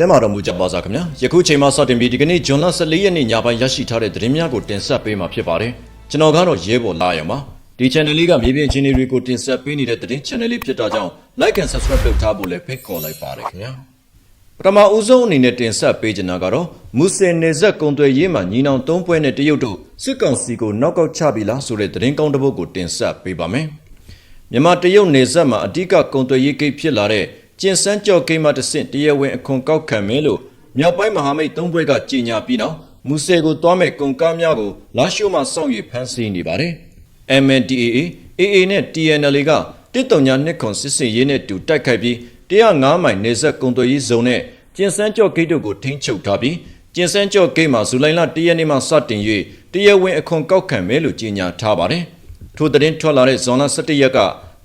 ကျမ်းမာတော်မူကြပါစားခင်ဗျာယခုချိန်မှစတင်ပြီးဒီကနေ့ဇွန်လ14ရက်နေ့ညပိုင်းရရှိထားတဲ့သတင်းများကိုတင်ဆက်ပေးမှာဖြစ်ပါတယ်ကျွန်တော်ကတော့ရဲဘော်လာရအောင်ပါဒီ channel လေးကမြေပြင်ချင်းတွေကိုတင်ဆက်ပေးနေတဲ့သတင်း channel လေးဖြစ်တာကြောင့် like and subscribe လုပ်ထားဖို့လည်းဖိတ်ခေါ်လိုက်ပါတယ်ခင်ဗျာပထမဦးဆုံးအနေနဲ့တင်ဆက်ပေးချင်တာကတော့မူဆယ်နေဆက်ကုံသွယ်ရေးမှာညီနောင်သုံးပွဲနဲ့တရုတ်တို့စစ်ကောင်စီကိုနောက်ကောက်ချပြီလားဆိုတဲ့သတင်းကောင်းတစ်ပုဒ်ကိုတင်ဆက်ပေးပါမယ်မြန်မာတရုတ်နေဆက်မှာအ धिक ကုံသွယ်ရေးကိတ်ဖြစ်လာတဲ့ ကျင်စန်းကြော့ကိတ်မှတဆင့်တရားဝင်အခွန်ကောက်ခံမယ်လို့မြောက်ပိုင်းမဟာမိတ်သုံးဘွဲကကြေညာပြီးနောက်မူဆယ်ကိုတွားမဲ့ကုန်ကားများကိုလာရှိုးမှာစောင့်ရဖမ်းဆီးနေပါတယ်။ MNDAA AA နဲ့ TNL ကတစ်တုံညာနှစ်ခွန်စစ်စင်ရေးနဲ့တူတိုက်ခိုက်ပြီး105မိုင်နေဆက်ကုံသွယ်ရေးဇုံနဲ့ကျင်စန်းကြော့ဂိတ်တို့ကိုထိန်းချုပ်ထားပြီးကျင်စန်းကြော့ဂိတ်မှာဇူလိုင်လ1ရက်နေ့မှစတင်၍တရားဝင်အခွန်ကောက်ခံမယ်လို့ကြေညာထားပါတယ်။ထိုသတင်းထွက်လာတဲ့ဇွန်လ17ရက်က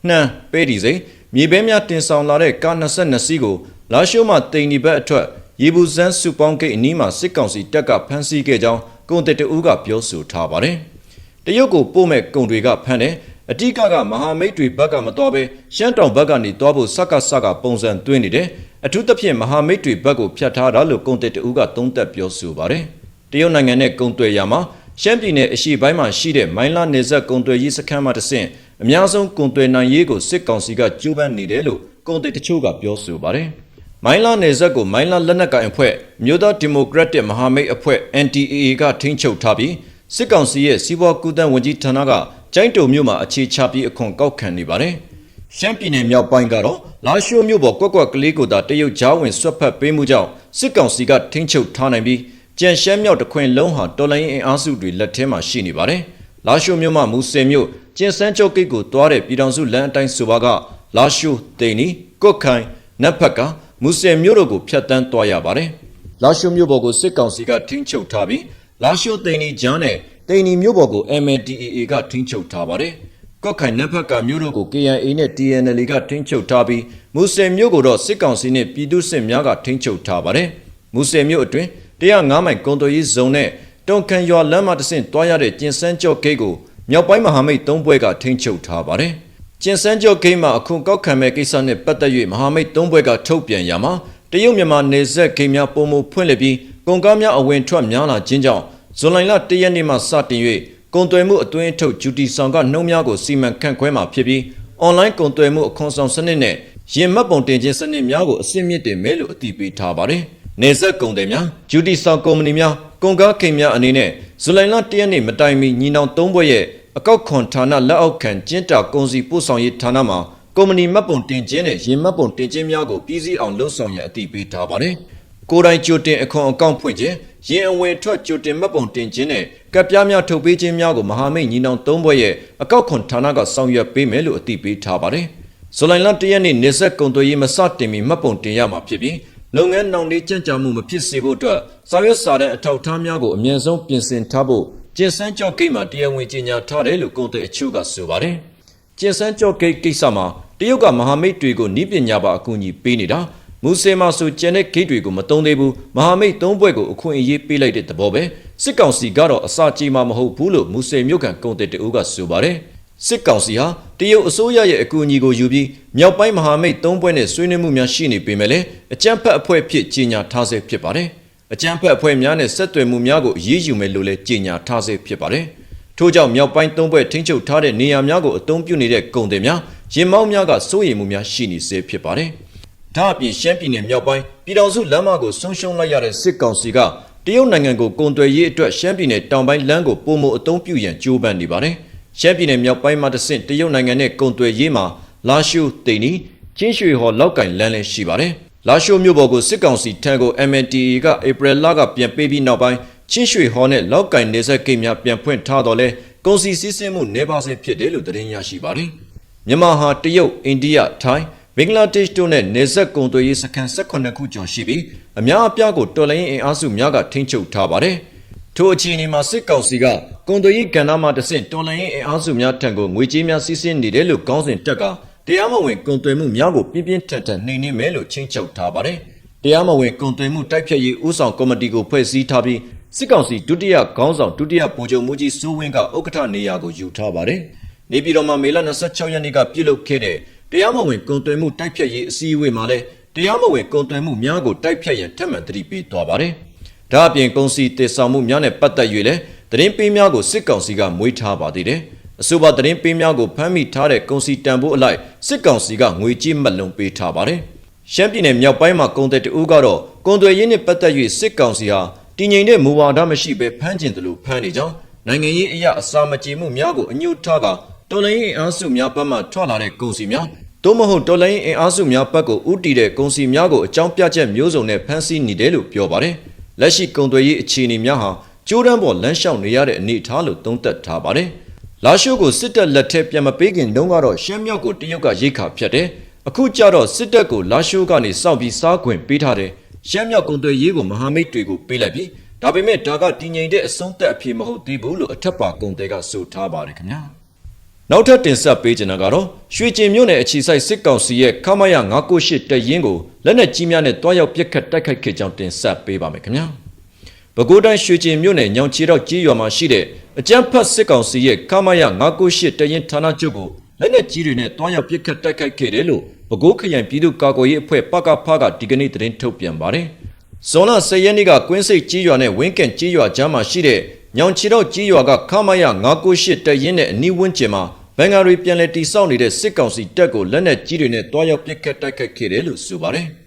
နှမ်းပဲဒီစိန် မြေပဲများတင်ဆောင်လာတဲ့ကား22စီးကိုလာရှိုးမှတိန်ဒီဘက်အထွက်ရေဘူးစန်းစုပေါင်းဂိတ်အနီးမှာစစ်ကောင်စီတပ်ကဖမ်းဆီးခဲ့ကြောင်းကုန်တက်တအူးကပြောဆိုထားပါတယ်။တရုတ်ကိုပို့မဲ့ကုန်တွေကဖမ်းတယ်အတိကကမဟာမိတ်တွေဘက်ကမတော်ပဲရှမ်းတောင်ဘက်ကနေတွားဖို့စက်ကစကပုံစံသွင်းနေတယ်အထူးသဖြင့်မဟာမိတ်တွေဘက်ကိုဖျတ်ထားတာလို့ကုန်တက်တအူးကသုံးသပ်ပြောဆိုပါတယ်။တရုတ်နိုင်ငံနဲ့ကုန်သွယ်ရာမှာရှမ်းပြည်နယ်အရှေ့ပိုင်းမှာရှိတဲ့မိုင်းလာနေဆက်ကုန်သွယ်ရေးစခန်းမှာတဆင့်အများဆုံးကုန်သွယ်နိုင်ရေးကိုစစ်ကောင်စီကကြိုးပမ်းနေတယ်လို့ကုန်သွယ်တချို့ကပြောဆိုပါတယ်။မိုင်းလာနေဆက်ကိုမိုင်းလာလက်နက်ကိုင်အဖွဲ့မြို့သားဒီမိုကရက်တစ်မဟာမိတ်အဖွဲ့ NTAA ကထိန်းချုပ်ထားပြီးစစ်ကောင်စီရဲ့စီးပွားကူးသန်းဝန်ကြီးဌာနကကျိုင်းတုံမြို့မှာအခြေချပြီးအခွန်ကောက်ခံနေပါတယ်။ရှမ်းပြည်နယ်မြောက်ပိုင်းကတော့လာရှိုးမြို့ပေါ်ကွက်ကွက်ကလေးကိုသာတရုတ်ကြားဝင်ဆွတ်ဖက်ပေးမှုကြောင့်စစ်ကောင်စီကထိန်းချုပ်ထားနိုင်ပြီးကြံရှမ်းမြောက်တခွင်လုံးဟာတော်လိုင်းအင်အားစုတွေလက်ထဲမှာရှိနေပါတယ်။ လာရှိုးမြို့မှာမူဆယ်မြို့ကျင်စန်းကျော်ကိတ်ကိုတွားတဲ့ပြည်တော်စုလမ်းအတိုင်းဆိုပါကလာရှိုးတိန်နီကုတ်ခိုင်နတ်ဖက်ကမူဆယ်မြို့တို့ကိုဖျက်ဆီးသွားရပါတယ်။လာရှိုးမြို့ပေါ်ကိုစစ်ကောင်စီကထိန်းချုပ်ထားပြီးလာရှိုးတိန်နီဂျန်နဲ့တိန်နီမြို့ပေါ်ကို MNDAA ကထိန်းချုပ်ထားပါတယ်။ကော့ခိုင်နက်ဖက်ကမြို့တို့ကို KNA နဲ့ TNL ကထိန်းချုပ်ထားပြီးမူဆယ်မြို့ကိုတော့စစ်ကောင်စီနဲ့ပြည်သူ့စစ်များကထိန်းချုပ်ထားပါတယ်။မူဆယ်မြို့အတွင်း105မိုင်ကွန်တိုရေးဇုံနဲ့ တုံခန်ရွာလမ်းမတစ်ဆင့်တွားရတဲ့ကျင်စန်းကျော့ဂိတ်ကိုမြောက်ပိုင်းမဟာမိတ်၃ဘွဲကထိန်းချုပ်ထားပါတယ်။ကျင်စန်းကျော့ဂိတ်မှာအခုကောက်ခံမဲ့ကိစ္စနဲ့ပတ်သက်၍မဟာမိတ်၃ဘွဲကထုတ်ပြန်ရမှာတရုတ်မြန်မာနေဆက်ဂိတ်များပုံမဖွင့်လှစ်ပြီးကုန်ကားများအဝင်ထွက်များလာခြင်းကြောင့်ဇွန်လလ၁ရက်နေ့မှစတင်၍ကုန်သွယ်မှုအသွင်အထုတ်ဂျူတီဆောင်ကနှုံများကိုစီမံခန့်ခွဲမှာဖြစ်ပြီးအွန်လိုင်းကုန်သွယ်မှုအခွန်ဆောင်စနစ်နဲ့ရင်မှတ်ပုံတင်ခြင်းစနစ်များကိုအစစ်မြစ်တင်မယ်လို့အတည်ပြုထားပါတယ်။နေဆက်ကုန်တယ်များဂျူတီဆောင်ကုမ္ပဏီများ ကုန်ကားခင်များအနေနဲ့ဇူလိုင်လ၁ရက်နေ့မတိုင်မီညီနောင်၃ဘွဲ့ရဲ့အကောက်ခွန်ဌာနလက်အောက်ခံကျင်းတာကုန်စည်ပို့ဆောင်ရေးဌာနမှာကုမ္ပဏီမှတ်ပုံတင်ခြင်းနဲ့ရင်မှတ်ပုံတင်ခြင်းများကိုပြည်စည်းအောင်လှုံ့ဆော်ရန်အတည်ပြုထားပါတယ်။ကိုယ်တိုင်ကြိုတင်အခွန်အကောင့်ဖွင့်ခြင်းရင်အဝင်ထွက်ကြိုတင်မှတ်ပုံတင်ခြင်းနဲ့ကပ်ပြားများထုတ်ပေးခြင်းများကိုမဟာမိတ်ညီနောင်၃ဘွဲ့ရဲ့အကောက်ခွန်ဌာနကဆောင်ရွက်ပေးမယ်လို့အတည်ပြုထားပါတယ်။ဇူလိုင်လ၁ရက်နေ့နေဆက်ကုန်သွယ်ရေးမစတင်မီမှတ်ပုံတင်ရမှာဖြစ်ပြီး လုပ်ငန်းနှောင့်နှေးကြံ့ကြာမှုမဖြစ်စေဖို့အတွက်စာရွက်စာတမ်းအထောက်အထားများကိုအမြင့်ဆုံးပြင်ဆင်ထားဖို့ကျင်စန်းကျော့ဂိတ်မှာတရားဝင်ကြေညာထားတယ်လို့ကုန်သွယ်အချို့ကဆိုပါတယ်။ကျင်စန်းကျော့ဂိတ်ကိစ္စမှာတရုတ်ကမဟာမိတ်တွေကိုနီးပညာပါအကူအညီပေးနေတာမူဆယ်မှာဆိုကျန်တဲ့ဂိတ်တွေကိုမတုံးသေးဘူးမဟာမိတ်သုံးဘွဲ့ကိုအခွင့်အရေးပေးလိုက်တဲ့သဘောပဲစစ်ကောင်စီကတော့အစာကြေးမှမဟုတ်ဘူးလို့မူဆယ်မြို့ကန်ကုန်တဲ့တူကဆိုပါတယ် စစ်ကောင်စီဟာတရုတ်အစိုးရရဲ့အကူအညီကိုယူပြီးမြောက်ပိုင်းမဟာမိတ်သုံးဘွဲ့နဲ့ဆွေးနွေးမှုများရှိနေပေမဲ့လည်းအကြမ်းဖက်အဖွဲ့ဖြစ်ကြီးညာထားဆဲဖြစ်ပါတယ်အကြမ်းဖက်အဖွဲ့များနဲ့ဆက်သွယ်မှုများကိုအရေးယူမယ်လို့လည်းကြေညာထားဆဲဖြစ်ပါတယ်ထို့ကြောင့်မြောက်ပိုင်းသုံးဘွဲ့ထိန်းချုပ်ထားတဲ့နေရာများကိုအသုံးပြုနေတဲ့ကုန်တွေများရင်မောင်းများကစိုးရိမ်မှုများရှိနေစေဖြစ်ပါတယ်ဒါအပြင်ရှမ်းပြည်နယ်မြောက်ပိုင်းပြည်တော်စုလမ်းမကိုဆုံးရှုံးလိုက်ရတဲ့စစ်ကောင်စီကတရုတ်နိုင်ငံကိုကုန်သွယ်ရေးအတွက်ရှမ်းပြည်နယ်တောင်ပိုင်းလမ်းကိုပုံမအသုံးပြုရန်ကြိုးပမ်းနေပါတယ်။ ရှမ်းပြည်နယ်မြောက်ပိုင်းမှာတဆင့်တရုတ်နိုင်ငံနဲ့ကုန်သွယ်ရေးမှာလာရှိုးတိန်နီချင်းရွှေဟော်လောက်ကင်လမ်းလည်းရှိပါတယ်။လာရှိုးမြို့ပေါ်ကိုစစ်ကောင်စီထံကို MNTA ကဧပြီလကပြန်ပေးပြီးနောက်ပိုင်းချင်းရွှေဟော်နဲ့လောက်ကင်နေဆက်ကိတ်များပြန်ဖွင့်ထားတော့လဲကုန်စည်စည်းစိမ်မှုနေပါစေဖြစ်တယ်လို့သတင်းရရှိပါတယ်။မြန်မာဟာတရုတ်အိန္ဒိယထိုင်းဘင်္ဂလားဒေ့ရှ်တို့နဲ့နေဆက်ကုန်သွယ်ရေးစခန်း18ခုကျော်ရှိပြီးအများအပြားကိုတော်လိုင်းအင်အားစုများကထိန်းချုပ်ထားပါတယ်။ထိုအခြေအနေမှာစစ်ကောင်စီက ကုန်သွယ်ရေးကဏ္ဍမှာတဆင့်တော်လိုင်းအင်အားစုများထံကိုငွေကြေးများစီးဆင်းနေတယ်လို့ကောင်းစဉ်တက်ကတရားမဝင်ကုန်သွယ်မှုများကိုပြင်းပြင်းထန်ထန်နှိမ်နင်းမယ်လို့ချင်းချုပ်ထားပါတယ်။တရားမဝင်ကုန်သွယ်မှုတိုက်ဖျက်ရေးဦးဆောင်ကော်မတီကိုဖွဲ့စည်းထားပြီးစစ်ကောင်စီဒုတိယခေါင်းဆောင်ဒုတိယဗိုလ်ချုပ်မှုကြီးစိုးဝင်းကဥက္ကဋ္ဌနေရာကိုယူထားပါတယ်။နေပြည်တော်မှာမေလ26ရက်နေ့ကပြုလုပ်ခဲ့တဲ့တရားမဝင်ကုန်သွယ်မှုတိုက်ဖြတ်ရေးအစည်းအဝေးမှာလည်းတရားမဝင်ကုန်သွယ်မှုများကိုတိုက်ဖြတ်ရန်ထပ်မံသတိပေးသွားပါတယ်။ဒါအပြင်ကုန်စည်တည်ဆောင်မှုများနဲ့ပတ်သက်၍လည်း သတင်းပေးများကိုစစ်ကောင်စီကမွေးထားပါသေးတယ်။အဆိုပါသတင်းပေးများကိုဖမ်းမိထားတဲ့ကုန်စည်တန်ဖိုးအလိုက်စစ်ကောင်စီကငွေကြေးမှတ်လုံးပေးထားပါတယ်။ရှမ်းပြည်နယ်မြောက်ပိုင်းမှာကုန်တဲ့တဦးကတော့ကုန်သွယ်ရေးနဲ့ပတ်သက်၍စစ်ကောင်စီဟာတည်ငြိမ်တဲ့မူဝါဒမရှိဘဲဖမ်းကျင်တယ်လို့ဖမ်းနေကြောင်းနိုင်ငံရေးအရာအစာမကြေမှုများကိုအညှို့ထားကတော်လှန်ရေးအင်အားစုများဘက်မှထွက်လာတဲ့ကုန်စီများသို့မဟုတ်တော်လိုင်းအင်အားစုများဘက်ကိုဥတီတဲ့ကုန်စီများကိုအကြောင်းပြချက်မျိုးစုံနဲ့ဖမ်းဆီးနေတယ်လို့ပြောပါတယ်။လက်ရှိကုန်သွယ်ရေးအခြေအနေများဟာ ကျိုးတန်းပေါ်လမ်းလျှောက်နေရတဲ့အနေအထားလို့သုံးသပ်ထားပါတယ်။လာရှိုးကိုစစ်တပ်လက်ထက်ပြန်မပေးခင်တုန်းကတော့ရှမ်းမြောက်ကိုတရုတ်ကရိတ်ခါဖြတ်တယ်။အခုကျတော့စစ်တပ်ကိုလာရှိုးကနေစောင့်ပြီးစားခွင့်ပေးထားတယ်။ရှမ်းမြောက်ကုန်သွယ်ရေးကိုမဟာမိတ်တွေကိုပေးလိုက်ပြီးဒါပေမဲ့ဒါကတည်ငြိမ်တဲ့အဆုံးသက်အဖြစ်မဟုတ်သေးဘူးလို့အထက်ပါကုန်တယ်ကဆိုထားပါတယ်ခင်ဗျာ။နောက်ထပ်တင်ဆက်ပေးချင်တာကတော့ရွှေကျင်မြို့နယ်အခြေစိုက်စစ်ကောင်စီရဲ့ခမရ998တရင်ကိုလက်နက်ကြီးများနဲ့တွားရောက်ပစ်ခတ်တိုက်ခိုက်ခဲ့ကြောင်းတင်ဆက်ပေးပါမယ်ခင်ဗျာ။ ပဲခူးတိုင်းရွှေကျင်မြို့နယ်ညောင်ချီတော့ကြီးရွာမှာရှိတဲ့အကြမ်းဖက်စစ်ကောင်စီရဲ့ခမရ998တရင်ဌာနချုပ်ကိုလက်နက်ကြီးတွေနဲ့တွားရောက်ပစ်ခတ်တိုက်ခိုက်ခဲ့တယ်လို့ပဲခူးခရိုင်ပြည်သူ့ကာကွယ်ရေးအဖွဲ့ပကဖကဒီကနေ့သတင်းထုတ်ပြန်ပါတယ်။ဇွန်လ10ရက်နေ့ကကွင်းစိတ်ကြီးရွာနဲ့ဝင်းကန်ကြီးရွာကြားမှာရှိတဲ့ညောင်ချီတော့ကြီးရွာကခမရ998တရင်နဲ့အနီးဝန်းကျင်မှာဘင်္ဂါရီပြန်လည်တိစောက်နေတဲ့စစ်ကောင်စီတပ်ကိုလက်နက်ကြီးတွေနဲ့တွားရောက်ပစ်ခတ်တိုက်ခိုက်ခဲ့တယ်လို့ဆိုပါတယ်။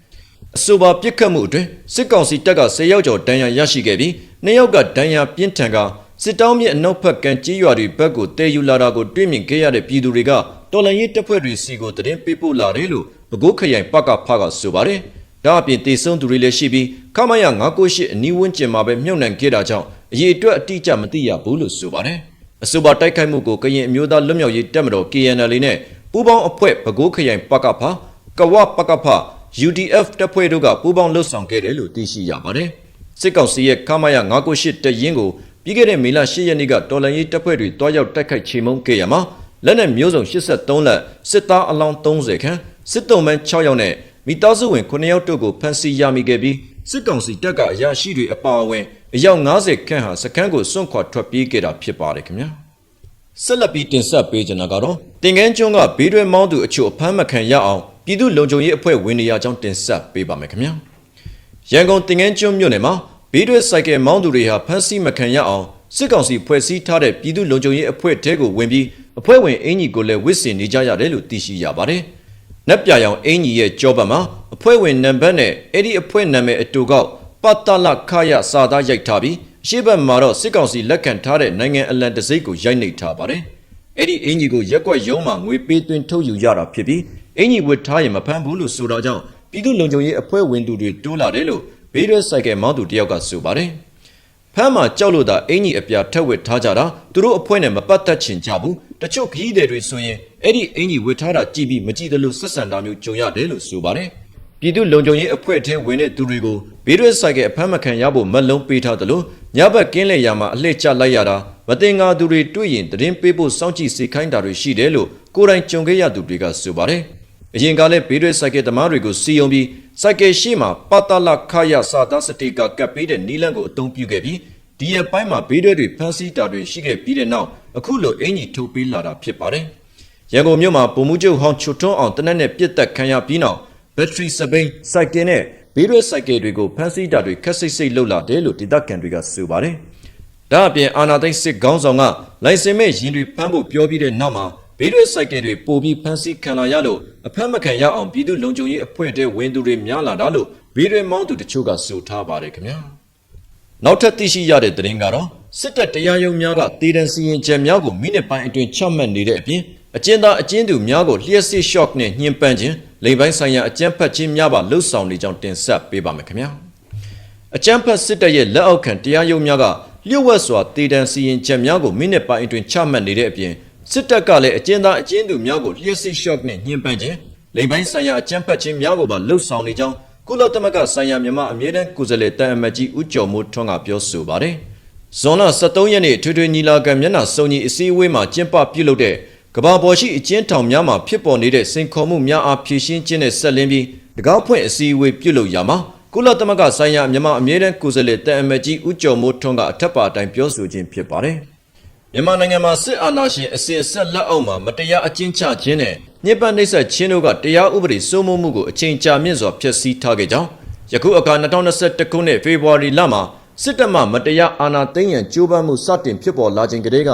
အဆိုပါပစ်ခတ်မှုအတွင်းစစ်ကောင်စီတပ်က10ယောက်ကျော်ဒဏ်ရာရရှိခဲ့ပြီး2ယောက်ကဒဏ်ရာပြင်းထန်ကစစ်တောင်းမြစ်အနောက်ဘက်ကန်ကြီးရွာတွေဘက်ကိုတည်ယူလာတာကိုတွေ့မြင်ခဲ့ရတဲ့ပြည်သူတွေကတော်လန်ရေးတပ်ဖွဲ့တွေစီကိုတရင်ပေးပို့လာတယ်လို့ပဲခူးခရိုင်ပကဖကဆိုပါတယ်။ဒါအပြင်တေဆုံးသူတွေလည်းရှိပြီးခမရ998အနီးဝန်းကျင်မှာပဲမြုပ်နှံခဲ့တာကြောင့်အရေးအတွက်အတိအကျမသိရဘူးလို့ဆိုပါတယ်။အဆိုပါတိုက်ခိုက်မှုကိုကရင်အမျိုးသားလွတ်မြောက်ရေးတပ်မတော် KNL နဲ့ပူးပေါင်းအဖွဲ့ပဲခူးခရိုင်ပကဖကဝပကဖ UDF တပ်ဖွဲ့တို့ကပူးပေါင်းလှုပ်ဆောင်ခဲ့တယ်လို့သိရှိရပါတယ်။စစ်ကောင်စီရဲ့ခမရ998တရင်ကိုပြီးခဲ့တဲ့မေလ10ရက်နေ့ကတော်လန်ရေးတပ်ဖွဲ့တွေတွားရောက်တိုက်ခိုက်ချေမှုန်းခဲ့ရမှာလက်နက်မျိုးစုံ83လက်စစ်သားအလောင်း30ခန်းစစ်တုံးမန်း6ယောက်နဲ့မိသားစုဝင်9ယောက်တို့ကိုဖမ်းဆီးရမိခဲ့ပြီးစစ်ကောင်စီတပ်ကအရာရှိတွေအပါအဝင်အယောက်90ခန့်ဟာစခန်းကိုစွန့်ခွာထွက်ပြေးခဲ့တာဖြစ်ပါတယ်ခင်ဗျာဆက်လက်ပြီးတင်ဆက်ပေးကြတာကတော့တင်ကန်းကျွန်းကဘေးတွဲမောင်းသူအချို့အဖမ်းမခံရအောင် ပြည်သူလုံခြုံရေးအဖွဲ့ဝင်နေရကြောင်းတင်ဆက်ပေးပါမယ်ခင်ဗျာရန်ကုန်တင်ကန်းကျွန်းမြို့နယ်မှာဘေးတွဲစိုက်ကယ်မောင်းသူတွေဟာဖမ်းဆီးမခံရအောင်စစ်ကောင်စီဖွဲ့စည်းထားတဲ့ပြည်သူလုံခြုံရေးအဖွဲ့တဲကိုဝင်ပြီးအဖွဲ့ဝင်အင်ကြီးကိုလည်းဝစ်စင်နေကြရတယ်လို့သိရှိရပါတယ်။နက်ပြရောင်အင်ကြီးရဲ့ကြောပတ်မှာအဖွဲ့ဝင်နံပါတ်နဲ့အဲ့ဒီအဖွဲ့နာမည်အတူကောက်ပတ်တလခရစာသားရိုက်ထားပြီးအရှိဘက်မှာတော့စစ်ကောင်စီလက်ခံထားတဲ့နိုင်ငံအလံတစိမ့်ကိုရိုက်နှိပ်ထားပါတယ်။အဲ့ဒီအင်ကြီးကိုရက်ွက်ရုံးမှာငွေပေးသွင်းထုတ်ယူရတာဖြစ်ပြီး အင်ကြီးဝတ်ထားရင်မဖမ်းဘူးလို့ဆိုတော့ကြောင့်ပြည်သူလုံခြုံရေးအဖွဲ့ဝင်သူတွေတိုးလာတယ်လို့ဘေးရဲဆိုင်ကယ်မောင်းသူတယောက်ကဆိုပါတယ်။ဖမ်းမှာကြောက်လို့သာအင်ကြီးအပြာထက်ဝစ်ထားကြတာသူတို့အဖွဲ့နဲ့မပတ်သက်ချင်ကြဘူးတချို့ခရီးသည်တွေဆိုရင်အဲ့ဒီအင်ကြီးဝတ်ထားတာကြည့်ပြီးမကြည့်သလိုဆက်ဆံတာမျိုးကြုံရတယ်လို့ဆိုပါတယ်ပြည်သူလုံခြုံရေးအဖွဲ့ထဲဝင်တဲ့သူတွေကိုဘေးရွက်ဆိုင်ကအဖမ်းမခံရဖို့မက်လုံးပေးထားသလိုညဘက်ကင်းလေရာမှာအလှည့်ကျလိုက်ရတာမတင်ငါသူတွေတွေ့ရင်တရင်ပေးဖို့စောင့်ကြည့်စေခိုင်းတာတွေရှိတယ်လို့ကိုယ်တိုင်ကြုံခဲ့ရသူတွေကဆိုပါတယ် အရင်ကလည်းဘေးရွက်ဆိုင်ကသမားတွေကိုစီယုံပြီးစိုက်ကယ်ရှိမှာပတလခရစာသားစတိကကပ်ပေးတဲ့နီလန်ကိုအသုံးပြုခဲ့ပြီးဒီရက်ပိုင်းမှာဘေးရွက်တွေဖမ်းဆီးတာတွေရှိခဲ့ပြီးတဲ့နောက်အခုလိုအင်ကြီးထုတ်ပေးလာတာဖြစ်ပါတယ်ရန်ကုန်မြို့မှာပုံမှုချုပ်ဟောင်းချွတ်ထွန်းအောင်တနက်နဲ့ပြစ်တက်ခံရပြီးနောက်ဘက်ထရီစပိန်စိုက်ကင်နဲ့ဘေးရွက်စိုက်ကယ်တွေကိုဖမ်းဆီးတာတွေခက်စိတ်စိတ်လှုပ်လာတယ်လို့ဒေသခံတွေကဆိုပါတယ်။ဒါအပြင်အာနာသိန်းစစ်ခေါင်းဆောင်ကလိုင်စင်မဲ့ရင်တွေဖမ်းဖို့ပြောပြီးတဲ့နောက်မှာ ဘေးရွက်စိုက်ကယ်တွေပို့ပြီးဖမ်းဆီးခံလာရလို့အဖမ်းမခံရအောင်ပြည်သူလုံခြုံရေးအဖွဲ့တွေဝင်သူတွေများလာတာလို့ဘေးရွက်မောင်းသူတချို့ကဆိုထားပါတယ်ခင်ဗျာ။နောက်ထပ်သိရှိရတဲ့သတင်းကတော့စစ်တပ်တရားရုံးများကတည်တံစီရင်ချက်များကိုမိနစ်ပိုင်းအတွင်းချမှတ်နေတဲ့အပြင်အကျဉ်းသားအကျဉ်းသူများကိုလျှက်စစ်ရှော့နဲ့ညှဉ်းပန်းခြင်းလိမ်ပိုင်းဆိုင်ရာအကြမ်းဖက်ခြင်းများပါလှုပ်ဆောင်နေကြောင်းတင်ဆက်ပေးပါမယ်ခင်ဗျာအကြမ်းဖက်စစ်တပ်ရဲ့လက်အောက်ခံတရားရုံးများကလျှို့ဝှက်စွာတည်တံစီရင်ချက်များကိုမိနစ်ပိုင်းအတွင်းချမှတ်နေတဲ့အပြင် စစ်တပ်ကလည်းအကျဉ်းသားအကျဉ်းသူများကိုလျှက်စစ်ရှော့နဲ့ညှဉ်းပန်းခြင်းလိမ်ပိုင်းဆိုင်ရာအကြမ်းဖက်ခြင်းများကိုပါလှုပ်ဆောင်နေကြောင်းကုလသမဂ္ဂဆိုင်ရာမြန်မာအမြဲတမ်းကိုယ်စားလှယ်တန်အမတ်ကြီးဦးကျော်မိုးထွန်းကပြောဆိုပါတယ်ဇွန်လ23ရက်နေ့ထွေထွေညီလာခံမျက်နှာစုံညီအစည်းအဝေးမှာကျင်းပပြုလုပ်တဲ့ကဘာပေါ်ရှိအကျဉ်းထောင်များမှာဖြစ်ပေါ်နေတဲ့စိန်ခေါ်မှုများအားဖြည့်ရှင်းခြင်းနဲ့ဆက်လင်းပြီးတကောက်ဖွင့်အစည်းအဝေးပြုလုပ်ရမှာကုလသမဂ္ဂဆိုင်ရာမြန်မာအမြဲတမ်းကိုယ်စားလှယ်တန်အမတ်ကြီးဦးကျော်မိုးထွန်းကအထက်ပါအတိုင်းပြောဆိုခြင်းဖြစ်ပါတယ်။ မြန်မာနိုင်ငံမှာစစ်အာဏာရှင်အစစ်အဆက်လက်အောက်မှာမတရားအကျဉ်းချခြင်းနဲ့ညစ်ပတ်နှိပ်စက်ချင်းတို့ကတရားဥပဒေစိုးမိုးမှုကိုအချိန်ကြာမြင့်စွာဖျက်ဆီးထားခဲ့ကြောင်းယခုအခါ2021ခုနှစ်ဖေဖော်ဝါရီလမှာစစ်တပ်မှမတရားအာဏာသိမ်းရန်ကြိုးပမ်းမှုစတင်ဖြစ်ပေါ်လာခြင်းကတည်းက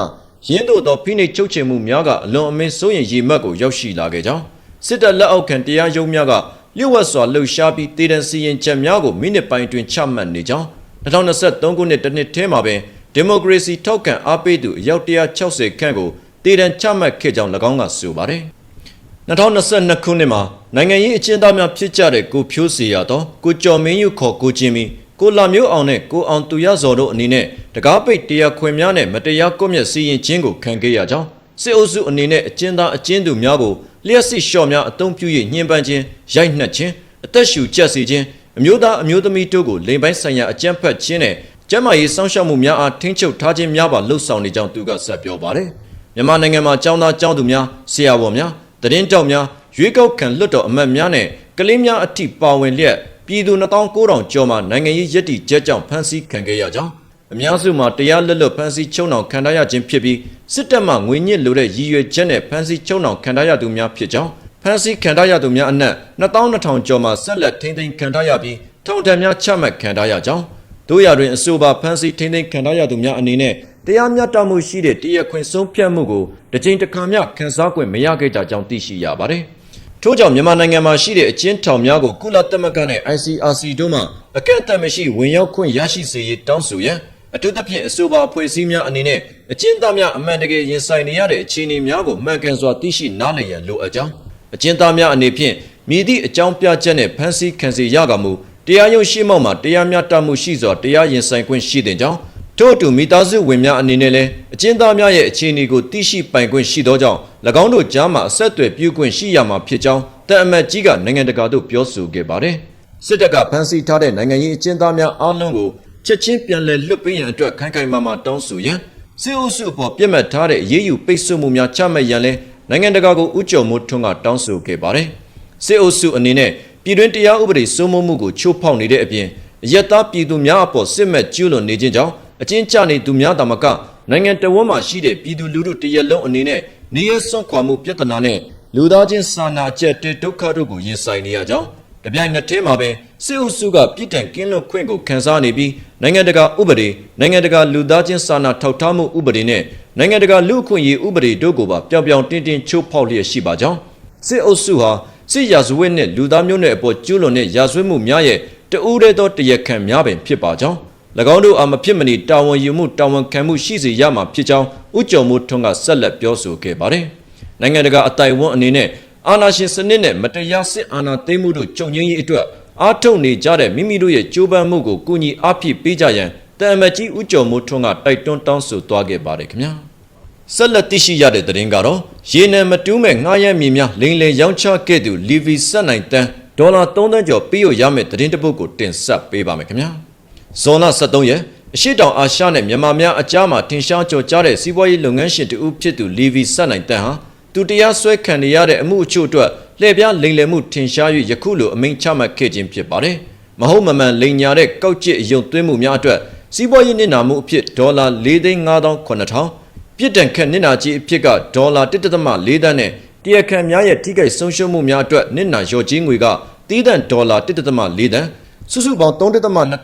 ရင်းတို့သောဖိနှိပ်ချုပ်ချယ်မှုများကအလွန်အမင်းစိုးရင်ရည်မှတ်ကိုရောက်ရှိလာခဲ့ကြောင်းစစ်တပ်လက်အောက်ခံတရားရုံးများကလျှို့ဝှက်စွာလှုပ်ရှားပြီးတည်တံစီရင်ချက်များကိုမိနစ်ပိုင်းတွင်ချမှတ်နေကြောင်း2023ခုနှစ်တစ်နှစ်ထဲမှာပင် ဒီမိုကရေစီထောက်ခံအားပေးသူအယောက်160ခန့်ကိုတည်တံချမှတ်ခဲ့ကြောင်း၎င်းကဆိုပါတယ်2022ခုနှစ်မှာနိုင်ငံရေးအကျဉ်းသားများဖြစ်ကြတဲ့ကိုဖြိုးစီရတော့ကိုကျော်မင်းယူခေါ်ကိုချင်းမီကိုလာမျိုးအောင်နဲ့ကိုအောင်သူရဇော်တို့အနေနဲ့တကားပိတ်တရားခွင်များနဲ့မတရားကွပ်မျက်စီရင်ခြင်းကိုခံခဲ့ရကြောင်းစစ်အုပ်စုအနေနဲ့အကျဉ်းသားအကျဉ်းသူများကိုလျှက်စစ်လျှော့များအုံပြု၍ညှဉ်းပန်းခြင်းရိုက်နှက်ခြင်းအသက်ရှူကျက်စေခြင်းအမျိုးသားအမျိုးသမီးတို့ကိုလိမ်ပိုင်းဆိုင်ရာအကြမ်းဖက်ခြင်းနဲ့ ကျန်းမာရေးစောင့်ရှောက်မှုများအားထိန်းချုပ်ထားခြင်းများပါလှုပ်ဆောင်နေကြောင်းသူကဆက်ပြောပါတယ်မြန်မာနိုင်ငံမှာចောင်းသားចောင်းသူများဆရာဝန်များတရင်တောက်များရွေးကောက်ခံလွတ်တော်အမတ်များနဲ့ကလေးများအထိပါဝင်လျက်ပြည်သူ2900ကျော်မှနိုင်ငံရေးရည်တည်ချက်ကြောင့်ဖမ်းဆီးခံခဲ့ရကြောင်းအများစုမှာတရားလွတ်လွတ်ဖမ်းဆီးချုပ်နှောင်ခံထားရခြင်းဖြစ်ပြီးစစ်တပ်မှငွေညစ်လိုတဲ့ရည်ရွယ်ချက်နဲ့ဖမ်းဆီးချုပ်နှောင်ခံထားရသူများဖြစ်ကြောင်းဖမ်းဆီးခံထားရသူများအနက်2200ကျော်မှဆက်လက်ထိန်းသိမ်းခံထားရပြီးထောင်ဒဏ်များချမှတ်ခံထားရကြောင်း တို့ရတွင်အဆိုပါဖမ်းဆီးထိန်းသိမ်းခံထားရသူများအနေနဲ့တရားမျှတမှုရှိတဲ့တရားခွင်ဆုံးဖြတ်မှုကိုတစ်ကြိမ်တစ်ခါမျှခံစား권မရခဲ့ကြကြောင်းသိရှိရပါတယ်။ထို့ကြောင့်မြန်မာနိုင်ငံမှာရှိတဲ့အကျဉ်းထောင်များကိုကုလသမဂ္ဂနဲ့ ICRC တို့မှအကန့်အသတ်မရှိဝင်ရောက်ခွင့်ရရှိစေရေးတောင်းဆိုရန်အထူးသဖြင့်အဆိုပါအဖွဲ့အစည်းများအနေနဲ့အကျဉ်းသားများအမှန်တကယ်ရင်ဆိုင်နေရတဲ့အခြေအနေများကိုမှန်ကန်စွာသိရှိနားလည်ရန်လိုအပ်ကြောင်းအကျဉ်းသားများအနေဖြင့်မြည်သည့်အကြောင်းပြချက်နဲ့ဖမ်းဆီးခံစေရကမူ တရားရုံးရှိမှောက်မှာတရားမျှတမှုရှိစွာတရားရင်ဆိုင်ခွင့်ရှိတဲ့ကြောင်းထို့အတူမိသားစုဝင်များအနေနဲ့လည်းအကျဉ်းသားများရဲ့အခြေအနေကိုသိရှိပိုင်ခွင့်ရှိသောကြောင့်၎င်းတို့ကြားမှာအဆက်အသွယ်ပြုခွင့်ရှိရမှာဖြစ်ကြောင်းတန်အမတ်ကြီးကနိုင်ငံတကာသို့ပြောဆိုခဲ့ပါတယ်။စစ်တပ်ကဖမ်းဆီးထားတဲ့နိုင်ငံရေးအကျဉ်းသားများအားလုံးကိုချက်ချင်းပြန်လည်လွတ်ပေးရန်အတွက်ခိုင်ခိုင်မာမာတောင်းဆိုရန်စစ်အုပ်စုအပေါ်ပြစ်မှတ်ထားတဲ့အရေးယူပိတ်ဆို့မှုများချမှတ်ရန်လည်းနိုင်ငံတကာကိုဥကြုံမှုထွန်းကတောင်းဆိုခဲ့ပါတယ်။စစ်အုပ်စုအနေနဲ့ ပြည်တွင်းတရားဥပဒေစိုးမိုးမှုကိုချိုးဖောက်နေတဲ့အပြင်အယက်သားပြည်သူများအပေါ်စစ်မှတ်ကျူးလွန်နေခြင်းကြောင့်အကျဉ်းချနေသူများတမကနိုင်ငံတော်ဝန်မှရှိတဲ့ပြည်သူလူထုတရက်လုံးအနေနဲ့နေရစွန့်ခွာမှုပြဿနာနဲ့လူသားချင်းစာနာချက်တဲ့ဒုက္ခတို့ကိုရင်ဆိုင်နေရကြောင်းတပြိုင်နက်တည်းမှာပဲစစ်အုပ်စုကပြည်တံကင်းလွတ်ခွင့်ကိုခန်းစားနေပြီးနိုင်ငံတကာဥပဒေနိုင်ငံတကာလူသားချင်းစာနာထောက်ထားမှုဥပဒေနဲ့နိုင်ငံတကာလူအခွင့်အရေးဥပဒေတို့ကိုပါပြောင်ပြောင်တင်းတင်းချိုးဖောက်လျက်ရှိပါကြောင်းစစ်အုပ်စုဟာ စစ်ရာဇဝတ်နဲ့လူသားမျိုးနွယ်အပေါ်ကျူးလွန်တဲ့ရာဇဝတ်မှုများရဲ့တဦးတည်းသောတရားခံများပင်ဖြစ်ပါကြောင်း၎င်းတို့အားမဖြစ်မနေတာဝန်ယူမှုတာဝန်ခံမှုရှိစေရမှာဖြစ်ကြောင်းဥကြုံမှုထွန်းကဆက်လက်ပြောဆိုခဲ့ပါတယ်။နိုင်ငံတကာအတိုင်ဝန်းအနေနဲ့အာဏာရှင်စနစ်နဲ့မတရားစစ်အာဏာသိမ်းမှုတို့ကြုံငင်းရေးအတွက်အားထုတ်နေကြတဲ့မိမိတို့ရဲ့ကြိုးပမ်းမှုကိုကူညီအားဖြည့်ပေးကြရန်တန်မကြီးဥကြုံမှုထွန်းကတိုက်တွန်းတောင်းဆိုသွားခဲ့ပါတယ်ခင်ဗျာ။ဆက်လက်သိရှိရတဲ့သတင်းကတော့ ရေနံမတူးမဲ့ငှားရမ်းမြေများလိန်လေရောင်းချခဲ့သူလီဗီဆက်နိုင်တန်းဒေါ်လာ3သန်းကျော်ပေးရရမယ့်သတင်းတစ်ပုဒ်ကိုတင်ဆက်ပေးပါမယ်ခင်ဗျာ။ဇွန်လ23ရက်အရှိတောင်အာရှနဲ့မြန်မာများအကြားမှာတင်ရှားကြော်ကြားတဲ့စီးပွားရေးလုပ်ငန်းရှင်တူဖြစ်သူလီဗီဆက်နိုင်တန်းဟာသူတရားစွဲခံနေရတဲ့အမှုအချို့အတွက်လှည့်ပြားလိမ်လည်မှုထင်ရှား၍ယခုလိုအမိန့်ချမှတ်ခဲ့ခြင်းဖြစ်ပါတယ်။မဟုတ်မမှန်လိမ်ညာတဲ့ကောက်ကျစ်အယုံသွင်းမှုများအတွက်စီးပွားရေးနစ်နာမှုအဖြစ်ဒေါ်လာ4,500,000 ပြစ်ဒဏ်ခတ်နစ်နာကြီးအဖြစ်ကဒေါ်လာ1.4သန်းနဲ့တရားခံများရဲ့ထိခိုက်ဆုံးရှုံးမှုများအတွက်နစ်နာလျော်ကြေးငွေကတီးတန့်ဒေါ်လာ1.4သန်းစုစုပေါင်း3.2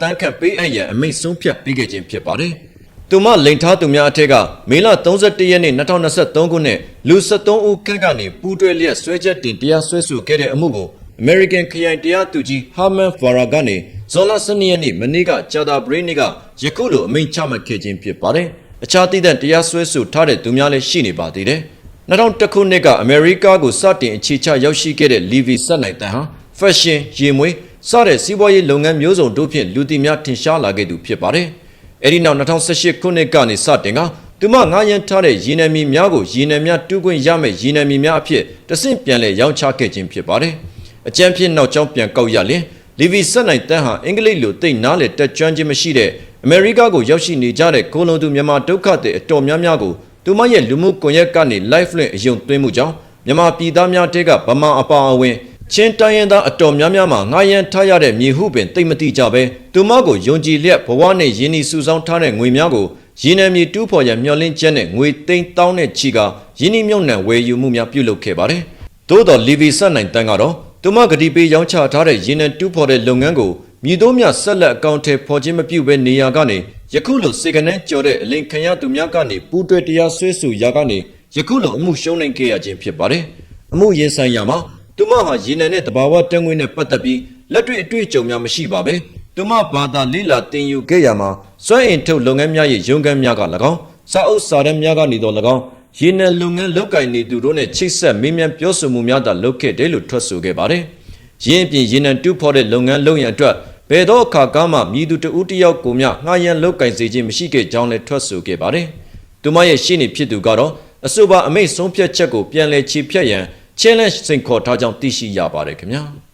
တန်းခန့်ပေးအပ်ရန်အမိန့်ဆုံးဖြတ်ပေးခဲ့ခြင်းဖြစ်ပါတယ်။သူမလိန်ထားသူများအထက်ကမေလ31ရက်နေ့2023ခုနှစ်လူ73ဦးခန့်ကနေပူးတွဲလျက်ဆွဲချက်တင်တရားစွဲဆိုခဲ့တဲ့အမှုကို American ခရိုင်တရားသူကြီး Harman Farah ကနေဇွန်လ12ရက်နေ့မနေ့ကကြာတာပရိနေ့ကယခုလိုအမိန့်ချမှတ်ခဲ့ခြင်းဖြစ်ပါတယ်။ အခြားသီးသန့်တရားစွဲဆိုထားတဲ့သူများလည်းရှိနေပါသေးတယ်။2000ခုနှစ်ကအမေရိကကိုစတင်အခြေချရောက်ရှိခဲ့တဲ့ Levi ဆက်နိုင်တန်ဟာ fashion ရေမွေးစတဲ့စီးပွားရေးလုပ်ငန်းမျိုးစုံတို့ဖြင့်လူသိများထင်ရှားလာခဲ့သူဖြစ်ပါတယ်။အဲဒီနောက်2018ခုနှစ်ကနေစတင်ကသူမငားရန်ထားတဲ့ရင်းနှမီများကိုရင်းနှမများတူးခွင့်ရမယ့်ရင်းနှမီများအဖြစ်တဆင့်ပြန်လည်ရောင်းချခဲ့ခြင်းဖြစ်ပါတယ်။အကြံဖြင့်နောက်ကျောင်းပြန်ကောက်ရလင်လီဗီဆက်နိုင်တန်းဟာအင်္ဂလိပ်လိုသိနားလေတက်ကြွခြင်းမရှိတဲ့ အမေရိကကိုရောက်ရှိနေကြတဲ့ကိုလုံသူမြန်မာဒုက္ခတွေအတော်များများကိုသူမရဲ့လူမှုကွန်ရက်ကနေ live link အယုံသွင်းမှုကြောင့်မြန်မာပြည်သားများတဲကဗမာအပါအဝင်ချင်းတိုင်းရင်းသားအတော်များများမှာငားရန်ထားရတဲ့မြေဟုပင်တိတ်မတိကြပဲသူမကိုယုံကြည်လျက်ဘဝနဲ့ယင်းဤစုဆောင်းထားတဲ့ငွေများကိုရင်းနှံမြေတူးဖော်ရမျှော်လင့်ချက်နဲ့ငွေသိန်းတောင်းတဲ့ချီကယင်းဤမြုံနှံဝယ်ယူမှုများပြုလုပ်ခဲ့ပါတယ်သို့တော်လီဗီဆက်နိုင်တန်းကတော့သူမဂတိပေးရောင်းချထားတဲ့ရေနံတူးဖော်တဲ့လုပ်ငန်းကို မြည်သိုးမြဆက်လက်အကောင့်ထဲဖော်ခြင်းမပြုဘဲနေရာကနေယခုလိုစေကနန်းကျော်တဲ့အလင်ခံရသူများကနေပူးတွဲတရားဆွဲဆိုရာကနေယခုလိုအမှုရှုံးနိုင်ခဲ့ရခြင်းဖြစ်ပါတယ်။အမှုရင်ဆိုင်ရာမှာသူမဟာရေနံနဲ့တဘာဝတန်ငွေနဲ့ပတ်သက်ပြီးလက်တွေ့အတွေ့အကြုံများမရှိပါပဲ။သူမဘာသာလိလာတင်ယူခဲ့ရမှာစွမ်းအင်ထုတ်လုပ်ငန်းများရဲ့ရုံးခန်းများက၎င်းစာအုပ်စာတမ်းများကနေတော့၎င်းရေနံလုပ်ငန်းလုပ်ကိုင်နေသူတို့နဲ့ချိတ်ဆက်မေးမြန်းပြောဆိုမှုများသာလုပ်ခဲ့တယ်လို့ထွက်ဆိုခဲ့ပါတယ်။ ရင်းအပြင်ရေနံတူးဖော်တဲ့လုပ်ငန်းလုပ်ရန်အတွက်ဘယ်တော့အခါကမှမြည်သူတဦးတစ်ယောက်ကိုမျှငှားရမ်းလုပ်ကင်စေခြင်းမရှိခဲ့ကြောင်းလည်းထွက်ဆိုခဲ့ပါတယ်။သူမရဲ့ရှင်းနေဖြစ်သူကတော့အဆိုပါအမိတ်ဆုံးဖြတ်ချက်ကိုပြန်လည်ခြေဖြတ်ရန် challenge စိန်ခေါ်ထားကြောင်းသိရှိရပါတယ်ခင်ဗျာ။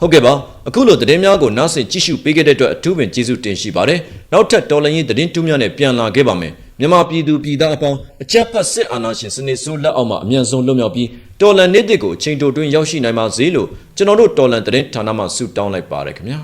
ဟုတ်ကဲ့ပါအခုလိုသတင်းများကိုနားဆင်ကြည့်ရှုပေးခဲ့တဲ့အတွက်အထူးပင်ကျေးဇူးတင်ရှိပါတယ်နောက်ထပ်တော်လိုင်းရေးသတင်းတူးများနဲ့ပြန်လာခဲ့ပါမယ် မြန်မာပြည်သူပြည်သားအပေါင်းအကြက်ဖက်စစ်အာဏာရှင်စနစ်ဆိုးလက်အောက်မှာအမြန်ဆုံးလွတ်မြောက်ပြီးတော်လန်နေ့တစ်ကိုအချိန်တိုတွင်းရောက်ရှိနိုင်ပါစေလို့ကျွန်တော်တို့တော်လန်သတင်းဌာနမှဆုတောင်းလိုက်ပါတယ်ခင်ဗျာ